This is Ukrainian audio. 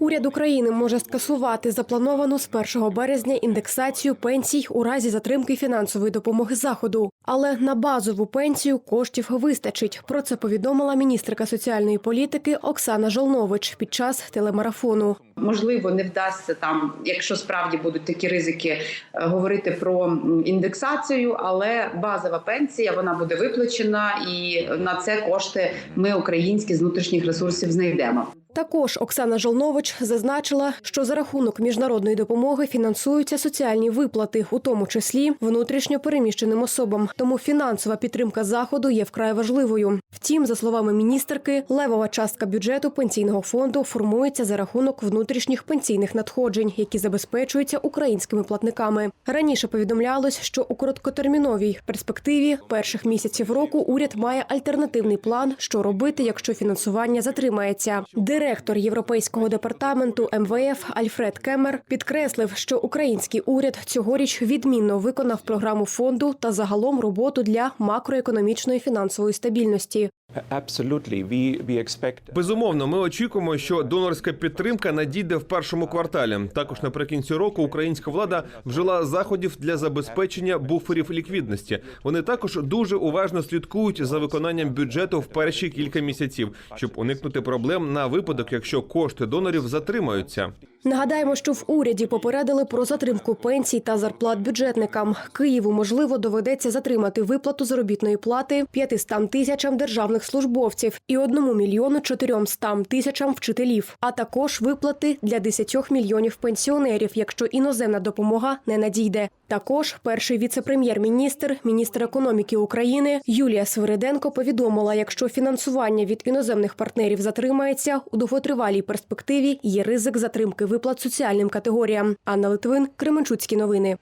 Уряд України може скасувати заплановану з 1 березня індексацію пенсій у разі затримки фінансової допомоги заходу, але на базову пенсію коштів вистачить. Про це повідомила міністерка соціальної політики Оксана Жолнович під час телемарафону. Можливо, не вдасться там, якщо справді будуть такі ризики, е, говорити про індексацію, але базова пенсія вона буде виплачена, і на це кошти ми українські з внутрішніх ресурсів знайдемо. Також Оксана Жолнович зазначила, що за рахунок міжнародної допомоги фінансуються соціальні виплати, у тому числі внутрішньо переміщеним особам. Тому фінансова підтримка заходу є вкрай важливою. Втім, за словами міністерки, левова частка бюджету пенсійного фонду формується за рахунок внутрішніх пенсійних надходжень, які забезпечуються українськими платниками. Раніше повідомлялось, що у короткотерміновій перспективі перших місяців року уряд має альтернативний план, що робити, якщо фінансування затримається. Директор європейського департаменту МВФ Альфред Кемер підкреслив, що український уряд цьогоріч відмінно виконав програму фонду та загалом роботу для макроекономічної фінансової стабільності. Безумовно, ми очікуємо, що донорська підтримка надійде в першому кварталі. Також наприкінці року українська влада вжила заходів для забезпечення буферів ліквідності. Вони також дуже уважно слідкують за виконанням бюджету в перші кілька місяців, щоб уникнути проблем на випадок, якщо кошти донорів затримаються. Нагадаємо, що в уряді попередили про затримку пенсій та зарплат бюджетникам. Києву можливо доведеться затримати виплату заробітної плати 500 тисячам державних службовців і 1 мільйону 400 тисячам вчителів, а також виплати для 10 мільйонів пенсіонерів, якщо іноземна допомога не надійде. Також перший віце-прем'єр-міністр, міністр економіки України Юлія Свириденко повідомила, якщо фінансування від іноземних партнерів затримається у довготривалій перспективі, є ризик затримки виплат соціальним категоріям. Анна Литвин, Кременчуцькі новини.